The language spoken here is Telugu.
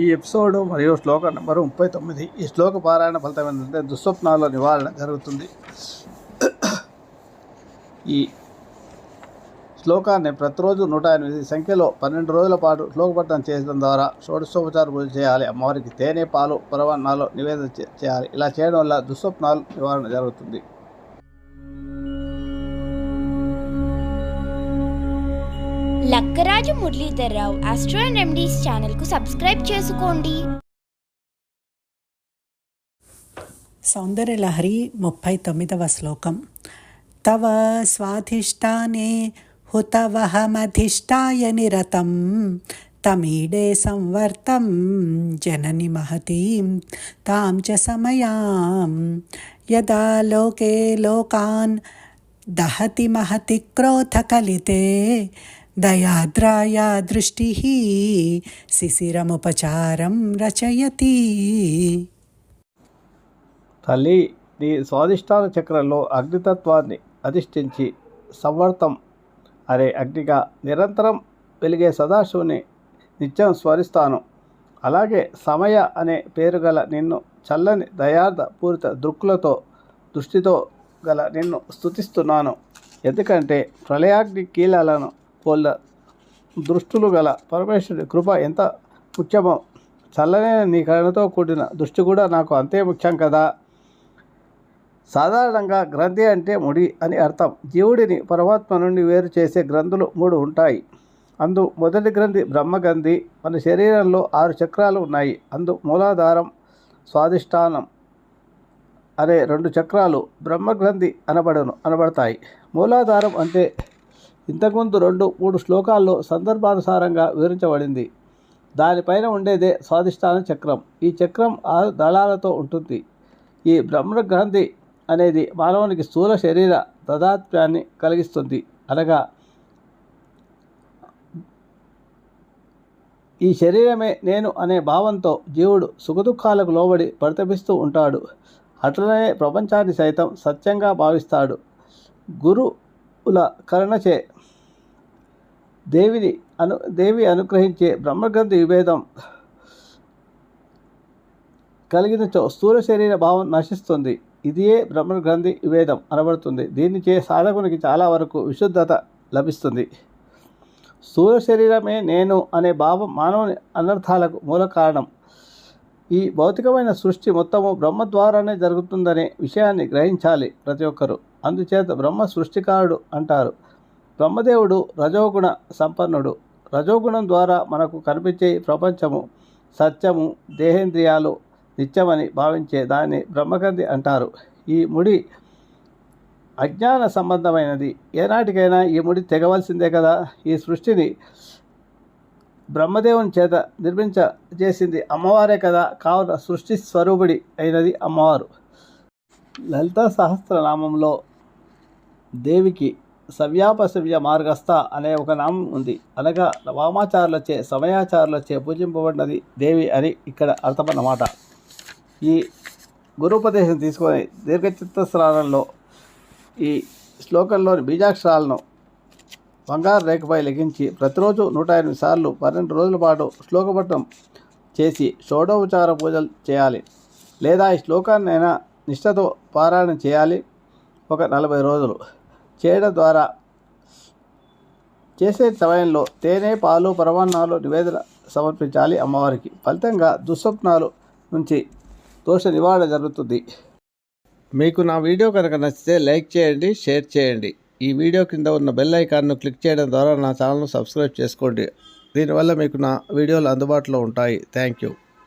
ఈ ఎపిసోడ్ మరియు శ్లోక నెంబరు ముప్పై తొమ్మిది. ఈ శ్లోక పారాయణ ఫలితం ఏంటంటే దుస్వప్నాల నివారణ జరుగుతుంది. ఈ శ్లోకాన్ని ప్రతిరోజు నూట ఎనిమిది సంఖ్యలో పన్నెండు రోజుల పాటు శ్లోకపఠనం చేయడం ద్వారా షోడశోపచార పూజ చేయాలి. అమ్మవారికి తేనె పాలు పరవన్నాలు నివేదన చేయాలి. ఇలా చేయడం వల్ల దుస్వప్నాలు నివారణ జరుగుతుంది. Lakkaraju Muralidhar Rao astro and remedies ఛానల్కు సబ్స్క్రైబ్ చేసుకోండి. సౌందర్యలహరి ముప్పై తొమ్మిదవ శ్లోకం. తవ స్వాధిష్టానే హుతవహమధిష్టాయ నిరతం తమీడే సంవర్తం జనని మహతీం తాం చ సమయాం. యదా లోకే లోకాన్ దహతి మహతి క్రోధకలితే దయాద్రాయ దృష్టి శిశిరముపచారం రచయతి. తల్లి నీ స్వాదిష్టాన చక్రంలో అగ్నితత్వాన్ని అధిష్ఠించి సంవర్తం అరే అగ్నిగా నిరంతరం వెలిగే సదాశివుని నిత్యం స్మరిస్తాను. అలాగే సమయ అనే పేరు గల నిన్ను చల్లని దయార్థ పూరిత దృక్కులతో దృష్టితో గల నిన్ను స్థుతిస్తున్నాను ఎందుకంటే ప్రళయాగ్ని కీలాలను కోళ్ళ దృష్టులు గల పరమేశ్వరుడి కృప ఎంత ముఖ్యమో చల్లనే నీ కళతో కూడిన దృష్టి కూడా నాకు అంతే ముఖ్యం కదా. సాధారణంగా గ్రంథి అంటే ముడి అని అర్థం. జీవుడిని పరమాత్మ నుండి వేరు చేసే గ్రంథులు మూడు ఉంటాయి. అందు మొదటి గ్రంథి బ్రహ్మగ్రంథి. మన శరీరంలో ఆరు చక్రాలు ఉన్నాయి. అందు మూలాధారం స్వాధిష్టానం అనే రెండు చక్రాలు బ్రహ్మగ్రంథి అనబడను అనబడతాయి. మూలాధారం అంటే ఇంతకుముందు రెండు మూడు శ్లోకాల్లో సందర్భానుసారంగా వివరించబడింది. దానిపైన ఉండేదే స్వాధిష్టాన చక్రం. ఈ చక్రం ఆరు దళాలతో ఉంటుంది. ఈ బ్రహ్మగ్రంథి అనేది మానవునికి స్థూల శరీర తదాత్మ్యాన్ని కలిగిస్తుంది. అనగా ఈ శరీరమే నేను అనే భావంతో జీవుడు సుఖదుఖాలకు లోబడి పరితపిస్తూ ఉంటాడు. అట్లనే ప్రపంచాన్ని సైతం సత్యంగా భావిస్తాడు. గురు ఉల కరుణచే దేవిని అను దేవి అనుగ్రహించే బ్రహ్మగ్రంథి విభేదం కలిగినచో స్థూల శరీర భావం నశిస్తుంది. ఇదియే బ్రహ్మగ్రంథి విభేదం అనబడుతుంది. దీనిచే సాధకునికి చాలా వరకు విశుద్ధత లభిస్తుంది. స్థూల శరీరమే నేను అనే భావం మానవుని అనర్థాలకు మూల కారణం. ఈ భౌతికమైన సృష్టి మొత్తము బ్రహ్మ ద్వారానే జరుగుతుందనే విషయాన్ని గ్రహించాలి ప్రతి ఒక్కరూ. అందుచేత బ్రహ్మ సృష్టికారుడు అంటారు. బ్రహ్మదేవుడు రజోగుణ సంపన్నుడు. రజోగుణం ద్వారా మనకు కనిపించే ఈ ప్రపంచము సత్యము దేహేంద్రియాలు నిత్యమని భావించే దాన్ని బ్రహ్మగంధి అంటారు. ఈ ముడి అజ్ఞాన సంబంధమైనది. ఏనాటికైనా ఈ ముడి తెగవలసిందే కదా? ఈ సృష్టిని బ్రహ్మదేవుని చేత నిర్మించ చేసింది అమ్మవారే కదా? కావున సృష్టి స్వరూపుడి అయినది అమ్మవారు. లలితా సహస్రనామంలో దేవికి సవ్యాపసవ్య మార్గస్థ అనే ఒక నామం ఉంది. అనగా వామాచారులచే సమయాచారులచే పూజింపబడినది దేవి అని ఇక్కడ అర్థమన్నమాట. ఈ గురుపదేశం తీసుకొని దీర్ఘచిత్తస్రాలంలో ఈ శ్లోకంలోని బీజాక్షరాలను బంగారు రేఖపై లెగించి ప్రతిరోజు నూట ఎనిమిది సార్లు పన్నెండు రోజుల పాటు శ్లోకపట్టం చేసి షోడోపచార పూజలు చేయాలి. లేదా ఈ శ్లోకాన్నైనా నిష్ఠతో పారాయణ చేయాలి. ఒక నలభై రోజులు. చేయడం ద్వారా చేసే సమయంలో తేనె పాలు పరమాన్నాలు నివేదన సమర్పించాలి అమ్మవారికి. ఫలితంగా దుస్వప్నాలు నుంచి దోష నివారణ జరుగుతుంది. మీకు నా వీడియో కనుక నచ్చితే లైక్ చేయండి షేర్ చేయండి. ఈ వీడియో కింద ఉన్న బెల్ ఐకాన్ను క్లిక్ చేయడం ద్వారా నా ఛానల్ను సబ్స్క్రైబ్ చేసుకోండి. దీనివల్ల మీకు నా వీడియోలు అందుబాటులో ఉంటాయి. Thank you.